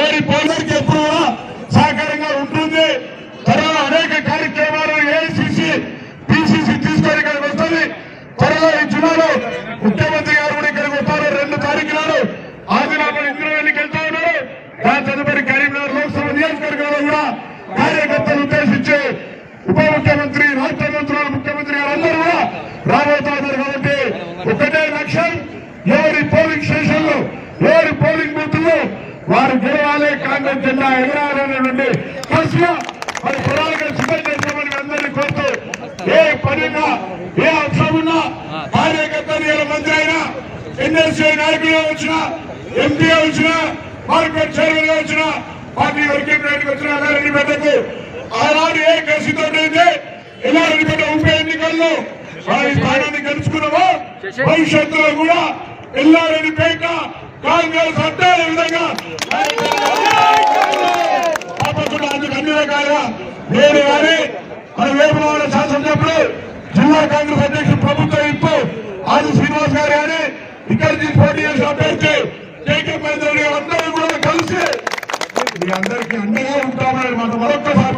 ఏది పోలీసులకి ఎప్పుడు సహకారంగా ఉంటుంది. త్వరలో అనేక కార్యక్రమాలు ఏఐసిసి పిసిసి తీసుకొని కలిగి వస్తుంది. త్వరలో ఈ జిల్లాలో ముఖ్యమంత్రి గారు కూడా ఇక్కడికి వస్తారు. రెండు తారీఖులలో ఆదిలాబాద్ ఇంద్రవెల్లికి వెళ్తా ఉన్నారు. దాని తదుపరి కరీంనగర్ లోక్సభ నియోజకవర్గంలో కూడా కార్యకర్తలు ఉద్దేశించి ఉప ముఖ్యమంత్రి రాష్ట్ర మంత్రులు ముఖ్యమంత్రి గారు అందరూ కూడా రాబోతున్నారు కాబట్టి ఒకటే లక్ష్యం ఎవరి పోలింగ్ స్టేషన్లు ఎవరి పోలింగ్ బూత్లు వారు గెలవాలి కాంగ్రెస్ జెండా ఎగరాలనేటువంటి ఫస్ట్గా మరి ప్రణాళికలు సిద్ధం చేస్తామని అందరినీ కోరుతూ ఏ పనినా ఏ అవసరం ఉన్నా కార్యకర్తలు మంత్రి అయినా ఎన్ఎస్సీ నాయకులుగా వచ్చిన ఎంపీగా వచ్చిన మార్కెట్ చైర్మన్గా వచ్చిన పార్టీ వర్కింగ్ ప్రెసిడెంట్ వచ్చిన ఎల్లారెడ్డి బిడ్డకు ఆనాడు ఏ కేసుతో అయితే ఎల్లారెడ్డి బిడ్డ ఉప ఎన్నికల్లో వారి స్థానాన్ని గెలుచుకున్నామో భవిష్యత్తులో కూడా ఎల్లారెడ్డి పేట కాంగ్రెస్ అడ్డే రకాలుగా నేను కానీ మన వేపనవాడ శాసనసభ్యులు జిల్లా కాంగ్రెస్ అధ్యక్షుడు ప్రభుత్వ ఇప్పు ఆది శ్రీనివాస్ గారు కానీ ఇక్కడ నుంచి పోటీ చేసిన అభ్యర్థి కేకే మహేంద్ర అందరూ కూడా కలిసి మీ అందరికీ అండగా ఉంటామని మనం మరొక్కసారి